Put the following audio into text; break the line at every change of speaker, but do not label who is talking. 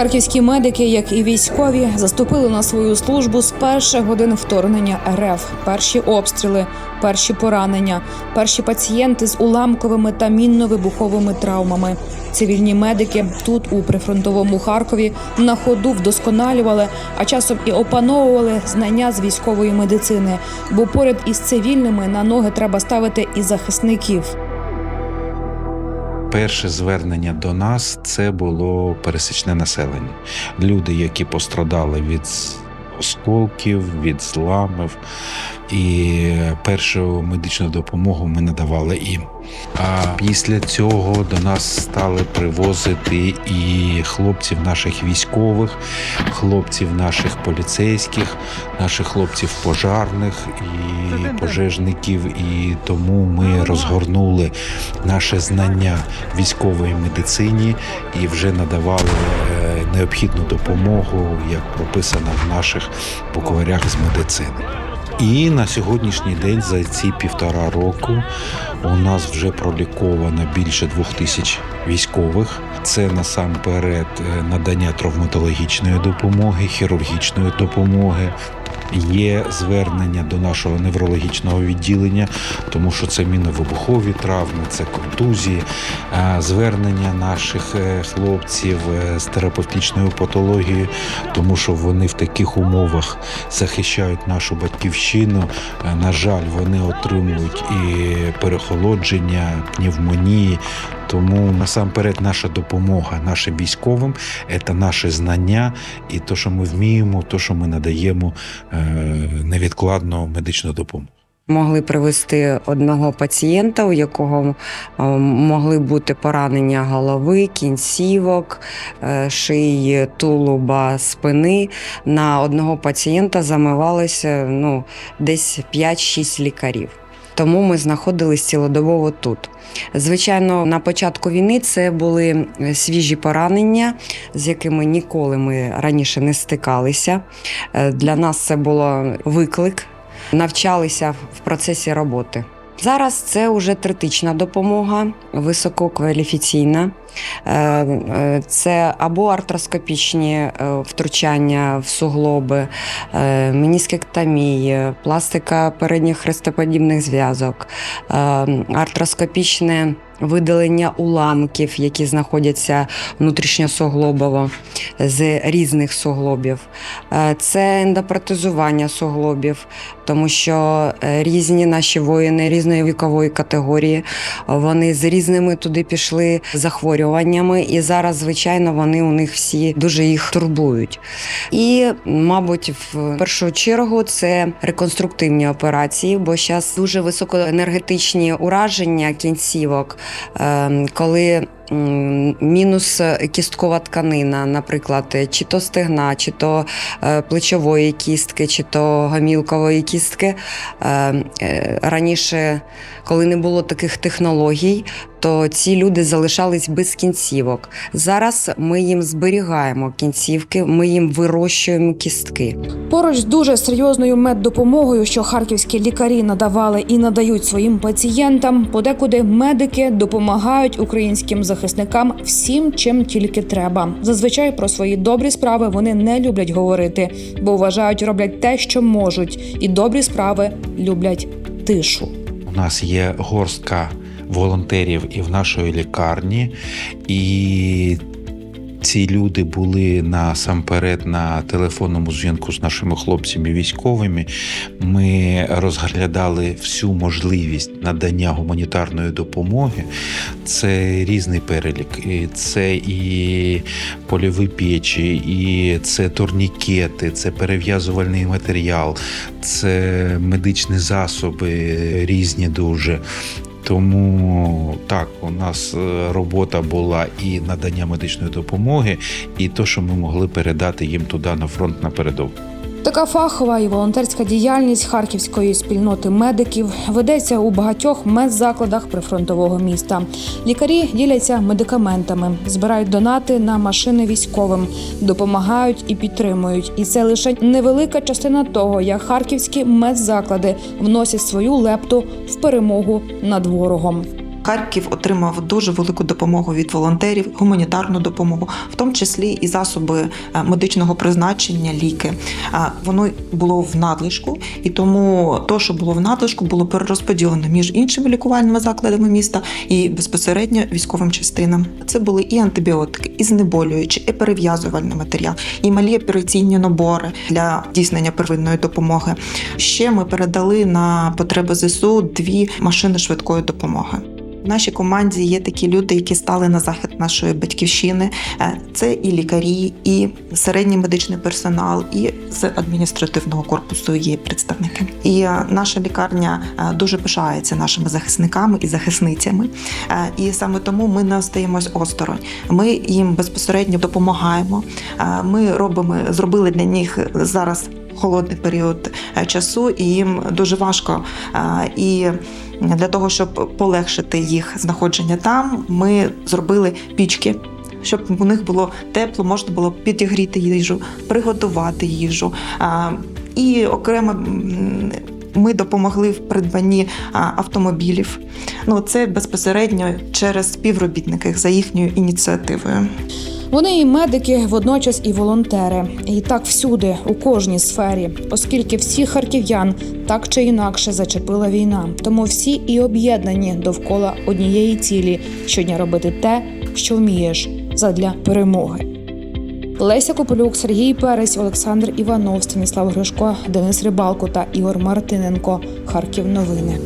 Харківські медики, як і військові, заступили на свою службу з перших годин вторгнення РФ. Перші обстріли, перші поранення, перші пацієнти з уламковими та мінно-вибуховими травмами. Цивільні медики тут, у прифронтовому Харкові, на ходу вдосконалювали, а часом і опановували знання з військової медицини. Бо поряд із цивільними на ноги треба ставити і захисників.
Перше звернення до нас це було пересічне населення. Люди, які пострадали від осколків, від зламів. І першу медичну допомогу ми надавали їм. А після цього до нас стали привозити і хлопців наших військових, хлопців наших поліцейських, наших хлопців пожарних і пожежників. І тому ми розгорнули наше знання військової медицині і вже надавали необхідну допомогу, як прописано в наших букварях з медицини. І на сьогоднішній день за ці півтора року у нас вже проліковано більше двох тисяч військових. Це насамперед е, надання травматологічної допомоги, хірургічної допомоги. Є звернення до нашого неврологічного відділення, тому що це міновибухові травми, це контузії, е, звернення наших е, хлопців е, з терапевтичною патологією, тому що вони в таких умовах захищають нашу батьківщину. На жаль, вони отримують і перехолодження, пневмонії. Тому насамперед наша допомога нашим військовим це наше знання і те, що ми вміємо, те, що ми надаємо е, невідкладну медичну допомогу.
Могли привезти одного пацієнта, у якого е, могли бути поранення голови, кінцівок, е, шиї, тулуба, спини. На одного пацієнта замивалися ну, десь 5-6 лікарів. Тому ми знаходились цілодобово тут. Звичайно, на початку війни це були е, свіжі поранення, з якими ніколи ми раніше не стикалися. Е, Для нас це було виклик навчалися в процесі роботи. Зараз це вже третична допомога, висококваліфіційна. Е, е, Це або артроскопічні е, втручання в суглоби, меніскектомії, пластика передніх хрестоподібних зв'язок, артроскопічне видалення уламків, які знаходяться внутрішньосуглобово з різних суглобів. Це ендопротезування суглобів, тому що різні наші воїни різної вікової категорії, вони з різними туди пішли захворюваннями, і зараз, звичайно, вони у них всі дуже їх турбують. І, мабуть, в першу чергу це реконструктивні операції, бо зараз дуже високоенергетичні ураження кінцівок, е, коли мінус кісткова тканина, наприклад, чи то стегна, чи то е, плечової кістки, чи то гомілкової кістки. Е, е, Раніше, коли не було таких технологій, то ці люди залишались без кінцівок. Зараз ми їм зберігаємо кінцівки, ми їм вирощуємо кістки.
Поруч з дуже серйозною меддопомогою, що харківські лікарі надавали і надають своїм пацієнтам, подекуди медики допомагають українським захисникам всім, чим тільки треба. Зазвичай про свої добрі справи вони не люблять говорити, бо вважають, роблять те, що можуть, і добрі справи люблять тишу.
У нас є горстка волонтерів і в нашої лікарні, і ці люди були насамперед на телефонному зв'язку з нашими хлопцями військовими. Ми розглядали всю можливість надання гуманітарної допомоги. Це різний перелік. Це і польові печі, і це турнікети, це перев'язувальний матеріал, це медичні засоби різні дуже. Тому так, у нас е, робота була і надання медичної допомоги, і то, що ми могли передати їм туди на фронт на передову.
Така фахова і волонтерська діяльність харківської спільноти медиків ведеться у багатьох медзакладах прифронтового міста. Лікарі діляться медикаментами, збирають донати на машини військовим, допомагають і підтримують. І це лише невелика частина того, як харківські медзаклади вносять свою лепту в перемогу над ворогом.
Харків отримав дуже велику допомогу від волонтерів, гуманітарну допомогу, в тому числі і засоби е, медичного призначення, ліки. Е, Воно було в надлишку, і тому то, що було в надлишку, було перерозподілено між іншими лікувальними закладами міста і безпосередньо військовим частинам. Це були і антибіотики, і знеболюючі, і перев'язувальний матеріал, і малі операційні набори для здійснення первинної допомоги. Ще ми передали на потреби ЗСУ дві машини швидкої допомоги. Нашій команді є такі люди, які стали на захист нашої батьківщини. Е, Це і лікарі, і середній медичний персонал, і з адміністративного корпусу є представники. І е, наша лікарня е, дуже пишається нашими захисниками і захисницями. І саме тому ми не остаємось осторонь. Ми їм безпосередньо допомагаємо. Ми робимо зробили для них зараз холодний період е, часу, і їм дуже важко. Е, І для того, щоб полегшити їх знаходження там, ми зробили пічки. Щоб у них було тепло, можна було підігріти їжу, приготувати їжу. І окремо ми допомогли в придбанні автомобілів. Ну це безпосередньо через співробітників за їхньою ініціативою.
Вони і медики, водночас і волонтери. І так всюди, у кожній сфері, оскільки всіх харків'ян так чи інакше зачепила війна. Тому всі і об'єднані довкола однієї цілі щодня робити те, що вмієш, задля перемоги. Леся Копилюк, Сергій Перець, Олександр Іванов, Станіслав Гришко, Денис Рибалко та Ігор Мартиненко. Харків новини.